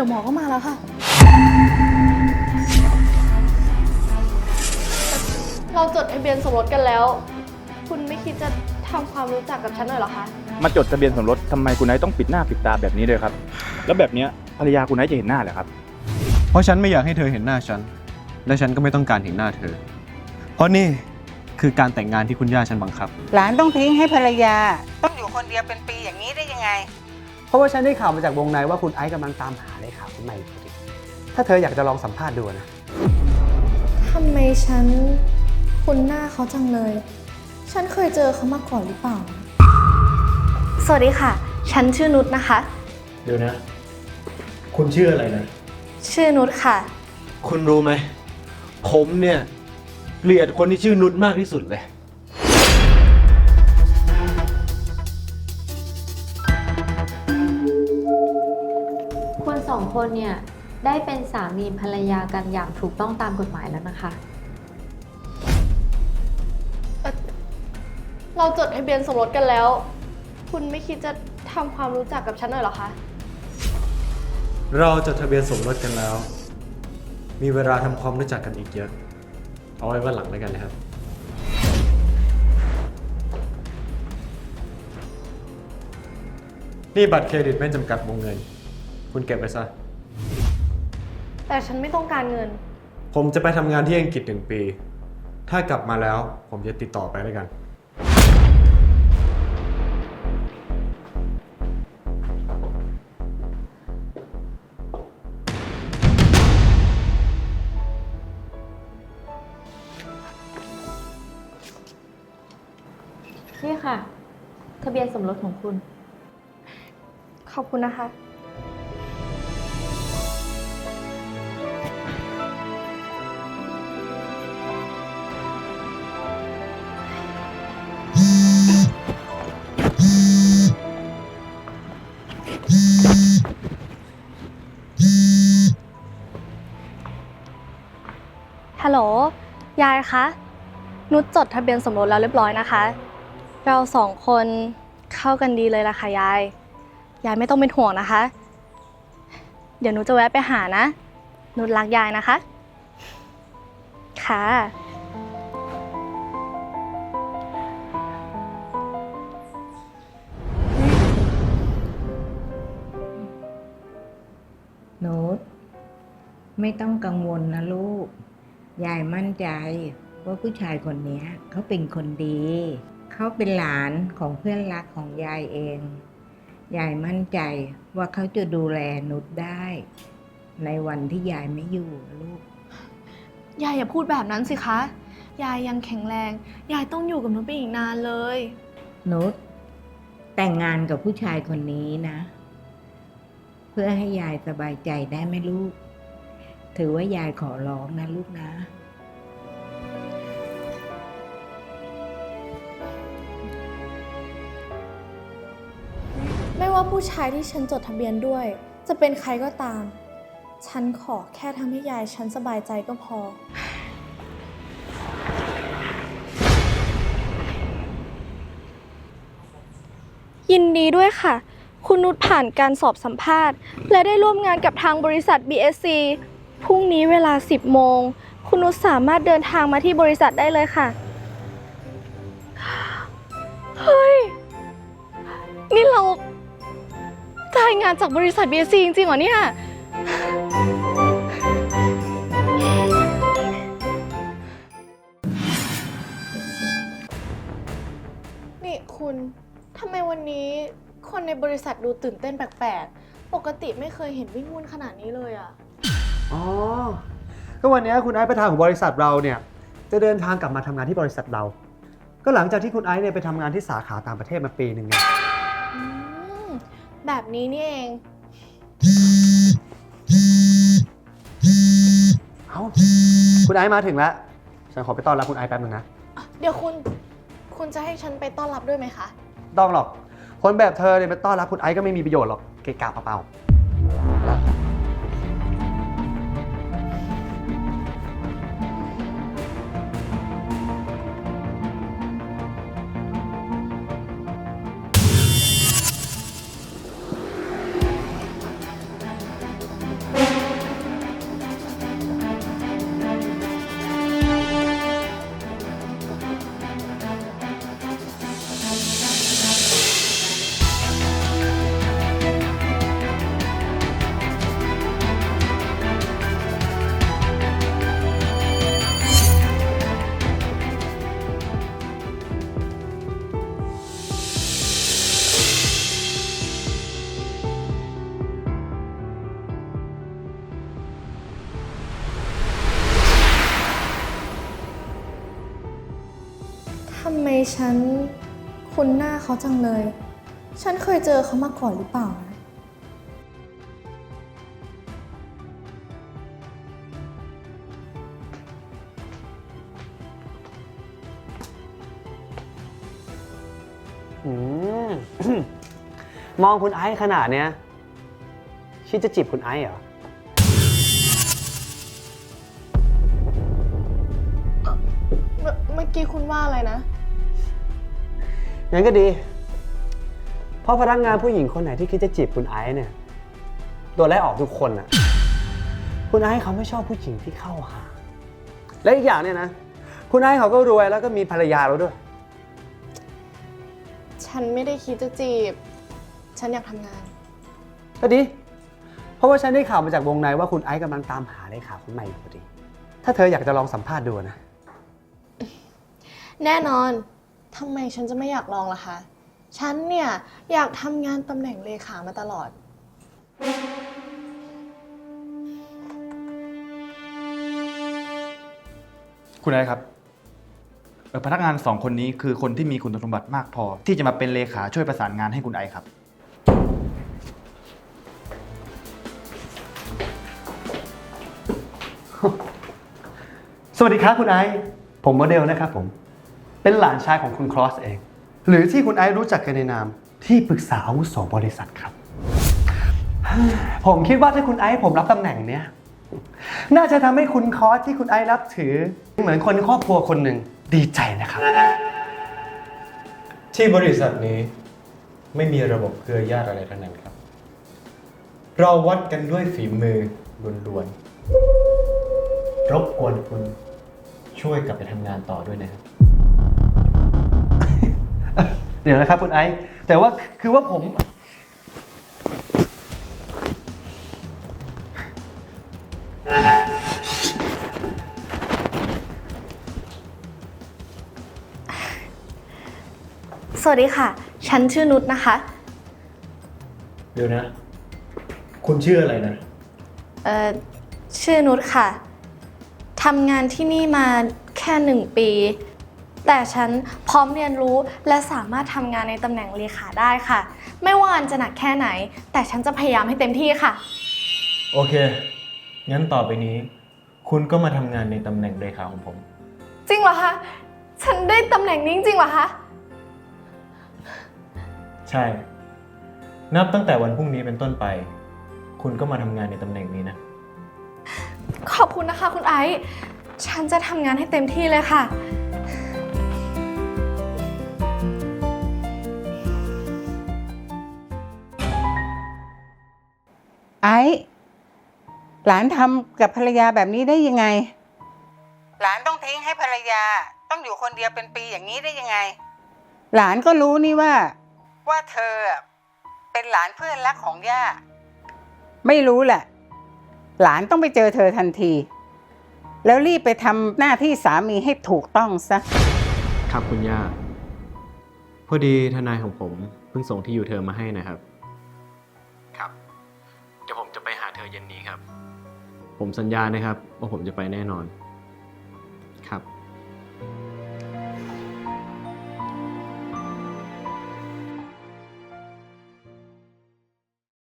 ดี๋ยวหมอก็มาแล้วค่ะ เราจดทะเบียนสมรสกันแล้ว คุณไม่คิดจะทำความรู้จักกับฉันหน่อยเหรอคะ มาจดทะเบียนสมรสทำไมคุณไนท์ต้องปิดหน้าปิดตาแบบนี้ด้วยครับ แล้วแบบเนี้ยภรรยาคุณไนท์จะเห็นหน้าเหรอครับ เพราะฉันไม่อยากให้เธอเห็นหน้าฉัน และฉันก็ไม่ต้องการเห็นหน้าเธอ เพราะนี่คือการแต่งงานที่คุณย่าฉันบังคับ หลานต้องทิ้งให้ภรรยา ต้องอยู่คนเดียวเป็นปีอย่างนี้ได้ยังไง เพราะว่าฉันได้ข่าวมาจากวงในว่าคุณไอซ์กำลังตามหาเลขาคุณใหม่อยู่พอดีถ้าเธออยากจะลองสัมภาษณ์ดูนะ ทำไมฉันคุ้นหน้าเขาจังเลย ฉันเคยเจอเขามาก่อนหรือเปล่า สวัสดีค่ะ ฉันชื่อนุชนะคะ เดี๋ยวนะ คุณชื่ออะไรนะ ชื่อนุชค่ะ คุณรู้ไหม ผมเนี่ย เกลียดคนที่ชื่อนุชมากที่สุดเลย องคนเนี่ยได้เป็นสามีภรรยากันอย่างถูกต้องตามกฎหมายแล้วนะคะ เราจดทะเบียนสมรสกันแล้ว คุณไม่คิดจะทำความรู้จักกับฉันหน่อยเหรอคะ เราจดทะเบียนสมรสกันแล้ว มีเวลาทำความรู้จักกันอีกเยอะ เอาไว้วันหลังแล้วกันนะครับ นี่บัตรเครดิตไม่จำกัดวงเงิน คุณเก็บไว้ซะ แต่ฉันไม่ต้องการเงิน ผมจะไปทำงานที่อังกฤษหนึ่งปี ถ้ากลับมาแล้วผมจะติดต่อไปแล้วกัน นี่ค่ะ ทะเบียนสมรสของคุณ ขอบคุณนะคะ ลโหล ยายคะ นุชจดทะเบียนสมรสแล้วเรียบร้อยนะคะ เราสองคนเข้ากันดีเลยล่ะค่ะยาย ยายไม่ต้องเป็นห่วงนะคะ เดี๋ยวหนูจะแวะไปหานะ นุชรักยายนะคะ ค่ะ โน้ตไม่ต้องกังวลนะลูก ยายมั่นใจว่าผู้ชายคนเนี้ยเขาเป็นคนดี เขาเป็นหลานของเพื่อนรักของยายเอง ยายมั่นใจว่าเขาจะดูแลนุชได้ ในวันที่ยายไม่อยู่ลูก ยายอย่าพูดแบบนั้นสิคะ ยายยังแข็งแรง ยายต้องอยู่กับนุชไปอีกนานเลย นุชแต่งงานกับผู้ชายคนนี้นะ เพื่อให้ยายสบายใจได้ไหมลูก ถือว่ายายขอร้องนะลูกนะ ไม่ว่าผู้ชายที่ฉันจดทะเบียนด้วย จะเป็นใครก็ตาม ฉันขอแค่ทำให้ยายฉันสบายใจก็พอ ยินดีด้วยค่ะ คุณนุชผ่านการสอบสัมภาษณ์ และได้ร่วมงานกับทางบริษัท BSC พรุ่งนี้เวลา 10 โมง คุณนุชสามารถเดินทางมาที่บริษัทได้เลยค่ะ เฮ้ย นี่เราได้งานจากบริษัท BSC จริงๆเหรอเนี่ย นี่คุณทำไมวันนี้คนในบริษัทดูตื่นเต้นแปลกๆ ปกติไม่เคยเห็นวิ่งวุ่นขนาดนี้เลยอะ อ๋อ ก็วันนี้คุณไอซ์ประธานของบริษัทเราเนี่ย จะเดินทางกลับมาทำงานที่บริษัทเรา ก็หลังจากที่คุณไอซ์เนี่ยไปทำงานที่สาขาต่างประเทศมาปีหนึ่งไงอืมแบบนี้นี่เอง เอ้า คุณไอซ์มาถึงแล้ว ฉันขอไปต้อนรับคุณไอซ์แป๊บนึงนะ เดี๋ยวคุณ คุณจะให้ฉันไปต้อนรับด้วยไหมคะ ต้องหรอก คนแบบเธอเนี่ยไปต้อนรับคุณไอซ์ก็ไม่มีประโยชน์หรอก เกะกะเปล่าๆ ทำไมฉันคุ้นหน้าเขาจังเลย ฉันเคยเจอเขามาก่อนหรือเปล่านะอืม มองคุณไอซ์ขนาดเนี้ยคิดจะจีบคุณไอซ์เหรอ ว่าอะไรนะ งั้นก็ดี เพราะพนักงานผู้หญิงคนไหนที่คิดจะจีบคุณไอซ์เนี่ยโดนไล่ออกทุกคนอะคุณไอซ์เขาไม่ชอบผู้หญิงที่เข้าหา และอีกอย่างเนี่ยนะ คุณไอซ์เขาก็รวยแล้วก็มีภรรยาแล้วด้วย ฉันไม่ได้คิดจะจีบ ฉันอยากทำงาน ก็ดี เพราะว่าฉันได้ข่าวมาจากวงในว่าคุณไอซ์กำลังตามหาเลขาคนใหม่อยู่พอดี ถ้าเธออยากจะลองสัมภาษณ์ดูนะ แน่นอนทำไมฉันจะไม่อยากลองล่ะคะ ฉันเนี่ยอยากทำงานตำแหน่งเลขามาตลอด คุณไอซ์ครับเอ่อพนักงานสองคนนี้คือคนที่มีคุณสมบัติมากพอ ที่จะมาเป็นเลขาช่วยประสานงานให้คุณไอซ์ครับ สวัสดีครับคุณไอซ์ผมโมเดลนะครับผม เป็นหลานชายของคุณครอสเอง หรือที่คุณไอซ์รู้จักกันในนาม ที่ปรึกษาอาวุโสบริษัทครับ ผมคิดว่าถ้าคุณไอซ์ผมรับตำแหน่งเนี้ยน่าจะทำให้คุณคอสที่คุณไอซ์รับถือ เหมือนคนในครอบครัวคนหนึ่งดีใจนะครับ ที่บริษัทนี้ไม่มีระบบเครือญาติอะไรทั้งนั้นครับ เราวัดกันด้วยฝีมือล้วนๆรบกวนคุณช่วยกลับไปทำงานต่อด้วยนะครับ เดี๋ยวนะครับคุณไอซ์แต่ว่าคือว่าผม สวัสดีค่ะ ฉันชื่อนุชนะคะ เดี๋ยวนะ คุณชื่ออะไรนะ เอ่อ ชื่อนุชค่ะ ทำงานที่นี่มาแค่หนึ่งปี แต่ฉันพร้อมเรียนรู้และสามารถทำงานในตำแหน่งเลขาได้ค่ะ ไม่ว่างานจะหนักแค่ไหน แต่ฉันจะพยายามให้เต็มที่ค่ะ โอเค งั้นต่อไปนี้ คุณก็มาทำงานในตำแหน่งเลขาของผม จริงเหรอคะ ฉันได้ตำแหน่งนี้จริงเหรอคะ ใช่ นับตั้งแต่วันพรุ่งนี้เป็นต้นไป คุณก็มาทำงานในตำแหน่งนี้นะ ขอบคุณนะคะ คุณไอซ์ ฉันจะทำงานให้เต็มที่เลยค่ะ ไอ้หลานทำกับภรรยาแบบนี้ได้ยังไง หลานต้องทิ้งให้ภรรยา ต้องอยู่คนเดียวเป็นปีอย่างนี้ได้ยังไง หลานก็รู้นี่ว่า ว่าเธอเป็นหลานเพื่อนรักของย่า ไม่รู้แหละ หลานต้องไปเจอเธอทันที แล้วรีบไปทำหน้าที่สามีให้ถูกต้องซะ ครับคุณย่า พอดีทนายของผมเพิ่งส่งที่อยู่เธอมาให้นะครับ เดี๋ยวผมจะไปหาเธอเย็นนี้ครับ ผมสัญญานะครับ ว่าผมจะไปแน่นอน